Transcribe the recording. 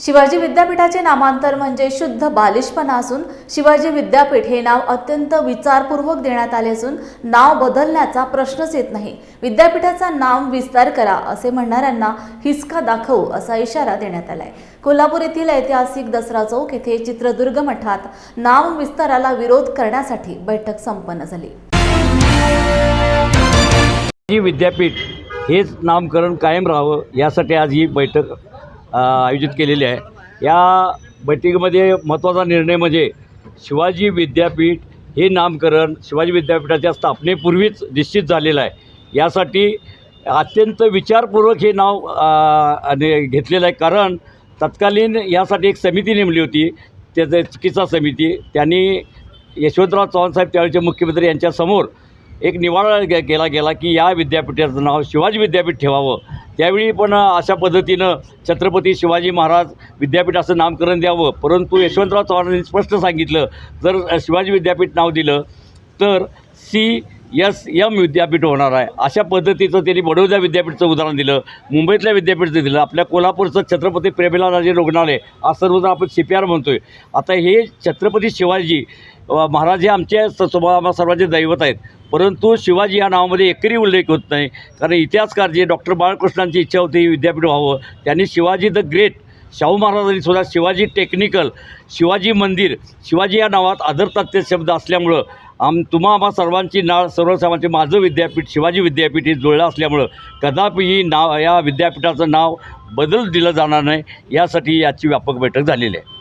शिवाजी विद्यापीठाचे नामांतर म्हणजे शुद्ध बालिशपणा असून शिवाजी विद्यापीठ हे नाव अत्यंत विचारपूर्वक देण्यात आले असून नाव बदलण्याचा प्रश्नच येत नाही. विद्यापीठाचा नाव विस्तार करा असे म्हणणाऱ्यांना हिसका दाखवू असा इशारा देण्यात आलाय. कोल्हापूर येथील ऐतिहासिक दसरा चौक येथे चित्रदुर्ग मठात नाव विस्ताराला विरोध करण्यासाठी बैठक संपन्न झाली. विद्यापीठ हेच नामकरण कायम राहावं यासाठी आज ही बैठक आयोजित केलेली आहे. या बैठकीमध्ये महत्त्वाचा निर्णय म्हणजे शिवाजी विद्यापीठ हे नामकरण शिवाजी विद्यापीठाच्या स्थापनेपूर्वीच निश्चित झालेलं आहे. यासाठी अत्यंत विचारपूर्वक हे नाव घेतलेलं आहे. कारण तत्कालीन यासाठी एक समिती नेमली होती. त्याचं चिकित्सा समिती. त्यांनी यशवंतराव चव्हाणसाहेब त्यावेळेचे मुख्यमंत्री यांच्यासमोर एक निवाडा गे केला गेला की या विद्यापीठाचं नाव शिवाजी विद्यापीठ ठेवावं. त्यावेळी पण अशा पद्धतीनं छत्रपती शिवाजी महाराज विद्यापीठ असं नामकरण द्यावं. परंतु यशवंतराव चव्हाणांनी स्पष्ट सांगितलं जर शिवाजी विद्यापीठ नाव दिलं तर सी यस यम विद्यापीठ होणार आहे. अशा पद्धतीचं त्यांनी बडोदा विद्यापीठचं उदाहरण दिलं मुंबईतल्या विद्यापीठचं दिलं. आपल्या कोल्हापूरचं छत्रपती प्रेमिलाराजे रुग्णालय आज सर्वजण आपण सी पी आर म्हणतो आहे आता हे छत्रपती शिवाजी महाराज हे आमच्या स- सर्वांचे दैवत आहेत. परंतु शिवाजी या नावामध्ये एकरी उल्लेख होत नाही. कारण इतिहासकार जे डॉक्टर बाळकृष्णांची इच्छा होती विद्यापीठ व्हावं. त्यांनी शिवाजी द ग्रेट शाहू महाराजांनी सुद्धा शिवाजी टेक्निकल शिवाजी मंदिर शिवाजी या नावात आदरतात्य शब्द असल्यामुळं आम तुम्हा आम्हा सर्वांची नाळ सर्वसामान्य माझं विद्यापीठ शिवाजी विद्यापीठ हे जुळलं असल्यामुळं कदापि ही नाव या विद्यापीठाचं नाव बदल दिलं जाणार नाही यासाठी याची व्यापक बैठक झालेली आहे.